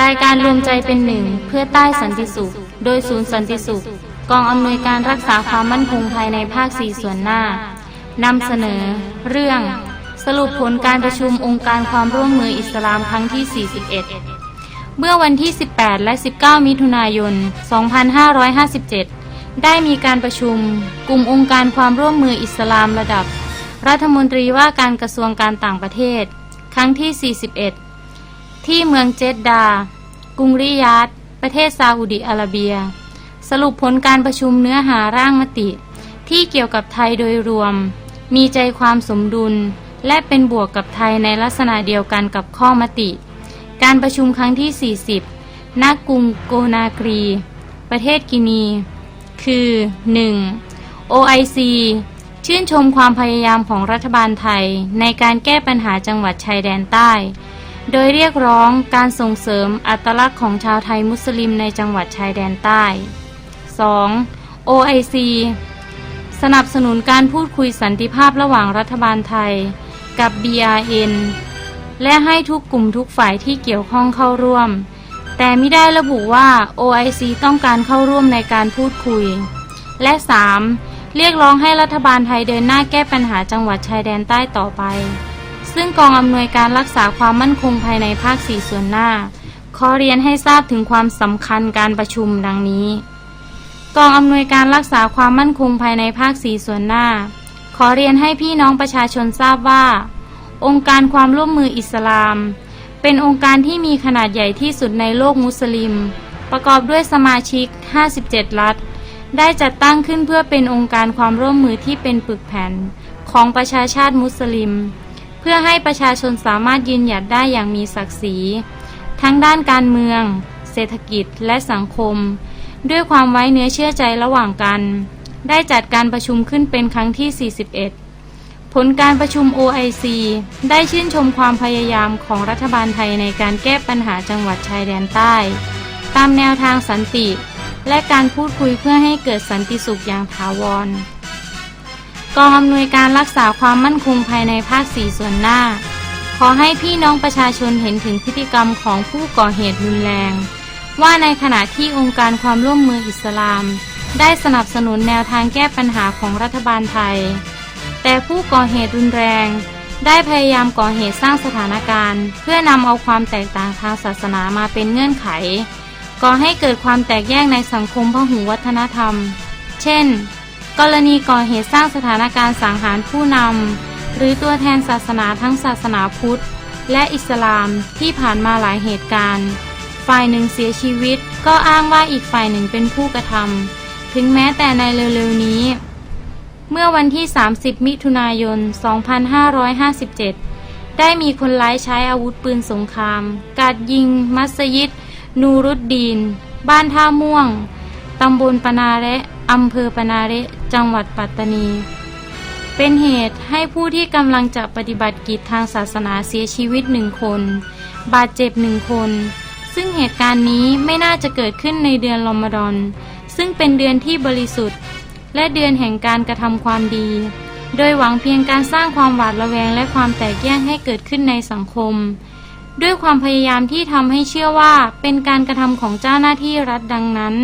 รายการรวมใจเป็นหนึ่งเพื่อใต้สันติสุข โดยศูนย์สันติสุข กองอำนวยการรักษาความมั่นคงภายในภาคสี่ส่วนหน้านำเสนอ เรื่อง สรุปผลการประชุมองค์การความร่วมมืออิสลามครั้งที่ 41 เมื่อวันที่ 18 และ 19 มิถุนายน 2557 ได้มีการประชุม กลุ่มองค์การความร่วมมืออิสลามระดับ รัฐมนตรีว่าการกระทรวงการต่างประเทศ ครั้งที่ 41 ที่เมืองเจดดา กรุงริยาดประเทศซาอุดิอาระเบีย สรุปผลการประชุมเนื้อหาร่างมติ ที่เกี่ยวกับไทยโดยรวม มีใจความสมดุล และเป็นบวกกับไทยในลักษณะเดียวกันกับข้อมติ การประชุมครั้งที่ 40 ณ กรุงโกนากรี ประเทศกินี คือ 1. OIC ชื่นชมความพยายามของรัฐบาลไทยในการแก้ปัญหาจังหวัดชายแดนใต้ โดยเรียกร้องการส่งเสริมอัตลักษณ์ของชาวไทยมุสลิมในจังหวัดชายแดนใต้ 2. OIC สนับสนุนการพูดคุยสันติภาพระหว่างรัฐบาลไทย กับ BRN และให้ทุกกลุ่มทุกฝ่ายที่เกี่ยวข้องเข้าร่วม แต่ไม่ได้ระบุว่า OIC ต้องการเข้าร่วมในการพูดคุย และ 3. เรียกร้องให้รัฐบาลไทยเดินหน้าแก้ปัญหาจังหวัดชายแดนใต้ต่อไป ซึ่งกองอำนวยการรักษาความมั่นคงภายในภาคสี่ส่วนหน้า ขอเรียนให้ทราบถึงความสำคัญการประชุมดังนี้ กองอำนวยการรักษาความมั่นคงภายในภาคสี่ส่วนหน้า ขอเรียนให้พี่น้องประชาชนทราบว่า องค์การความร่วมมืออิสลาม เป็นองค์การที่มีขนาดใหญ่ที่สุดในโลกมุสลิม ประกอบด้วยสมาชิก 57 รัฐ ได้จัดตั้งขึ้นเพื่อเป็นองค์การความร่วมมือที่เป็นปึกแผ่นของประชาชาติมุสลิม พื่อให้ประชาชนสามารถยืนหยัดได้อย่างมีศักดิ์ศรี ทั้งด้านการเมือง เศรษฐกิจและสังคม ด้วยความไว้เนื้อเชื่อใจระหว่างกัน ได้จัดการประชุมขึ้นเป็นครั้งที่ 41 ผลการประชุม OIC ได้ชื่นชมความพยายามของรัฐบาลไทยในการแก้ปัญหาจังหวัดชายแดนใต้ ตามแนวทางสันติ และการพูดคุยเพื่อให้เกิดสันติสุขอย่างถาวร กองอำนวยการรักษาความมั่นคงภายในภาคสี่ส่วนหน้า ขอให้พี่น้องประชาชนเห็นถึงพฤติกรรมของผู้ก่อเหตุรุนแรง ว่าในขณะที่องค์การความร่วมมืออิสลาม ได้สนับสนุนแนวทางแก้ปัญหาของรัฐบาลไทย แต่ผู้ก่อเหตุรุนแรง ได้พยายามก่อเหตุสร้างสถานการณ์ เพื่อนำเอาความแตกต่างทางศาสนามาเป็นเงื่อนไขก่อให้เกิดความแตกแยกในสังคมพหุวัฒนธรรม เช่น กรณีก่อเหตุสร้างสถานการณ์สังหารผู้นำ หรือตัวแทนศาสนาทั้งศาสนาพุทธ และอิสลามที่ผ่านมาหลายเหตุการณ์ ฝ่ายหนึ่งเสียชีวิต ก็อ้างว่าอีกฝ่ายหนึ่งเป็นผู้กระทำถึงแม้แต่ในเร็วๆนี้ เมื่อวันที่ 30 มิถุนายน 2557 ได้มีคนร้ายใช้อาวุธปืนสงครามกาดยิง มัสยิด นูรุดดีน บ้านท่าม่วง ตำบลปนาเระ อำเภอปนาเระจังหวัดปัตตานี เป็นเหตุให้ผู้ที่กำลังจะปฏิบัติกิจทางศาสนาเสียชีวิตหนึ่งคน บาดเจ็บหนึ่งคน ซึ่งเหตุการณ์นี้ไม่น่าจะเกิดขึ้นในเดือนรอมฎอน ซึ่งเป็นเดือนที่บริสุทธิ์ และเดือนแห่งการกระทำความดี โดยหวังเพียงการสร้างความหวาดระแวงและความแตกแยกให้เกิดขึ้นในสังคม ด้วยความพยายามที่ทำให้เชื่อว่าเป็นการกระทำของเจ้าหน้าที่รัฐดังนั้น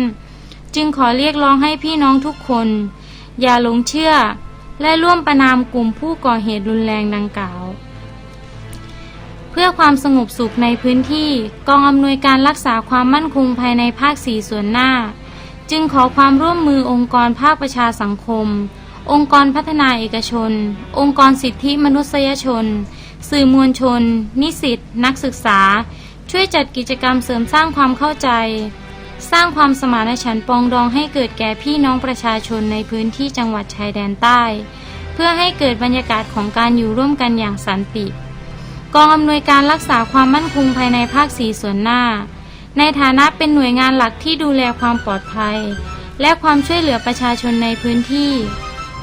จึงขอเรียกร้องให้พี่น้องทุกคน อย่าหลงเชื่อ และร่วมประนามกลุ่มผู้ก่อเหตุรุนแรงดังกล่าว เพื่อความสงบสุขในพื้นที่กองอำนวยการรักษาความมั่นคงภายในภาคสี่ส่วนหน้า จึงขอความร่วมมือองค์กรภาคประชาสังคม องค์กรพัฒนาเอกชน องค์กรสิทธิมนุษยชน สื่อมวลชน นิสิตนักศึกษา ช่วยจัดกิจกรรมเสริมสร้างความเข้าใจ สร้างความสมานฉันท์ปองดองให้เกิดแก่พี่น้องประชาชนในพื้นที่จังหวัดชายแดนใต้ เพื่อให้เกิดบรรยากาศของการอยู่ร่วมกันอย่างสันติ กองอำนวยการรักษาความมั่นคงภายในภาคสีส่วนหน้า ในฐานะเป็นหน่วยงานหลักที่ดูแลความปลอดภัย และความช่วยเหลือประชาชนในพื้นที่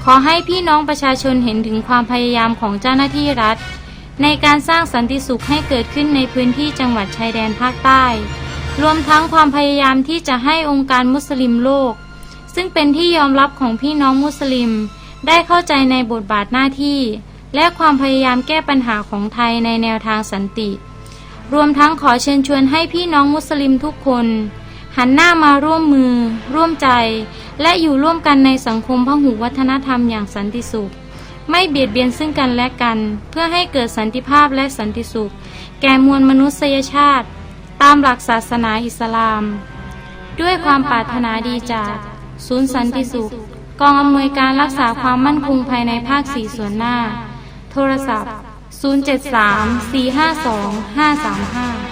ขอให้พี่น้องประชาชนเห็นถึงความพยายามของเจ้าหน้าที่รัฐ ในการสร้างสันติสุขให้เกิดขึ้นในพื้นที่จังหวัดชายแดนภาคใต้ รวมทั้งความพยายามที่จะให้องค์การมุสลิมโลก ซึ่งเป็นที่ยอมรับของพี่น้องมุสลิม ได้เข้าใจในบทบาทหน้าที่ และความพยายามแก้ปัญหาของไทยในแนวทางสันติ รวมทั้งขอเชิญชวนให้พี่น้องมุสลิมทุกคน หันหน้ามาร่วมมือ ร่วมใจ และอยู่ร่วมกันในสังคมพหุวัฒนธรรมอย่างสันติสุขไม่เบียดเบียนซึ่งกันและกัน เพื่อให้เกิดสันติภาพและสันติสุข แก่มวลมนุษยชาติ ตามหลักศาสนาอิสลาม ด้วยความปรารถนาดีจากศูนย์สันติสุข กองอำนวยการรักษาความมั่นคงภายในภาคสี่ส่วนหน้า โทรศัพท์ 073 452 535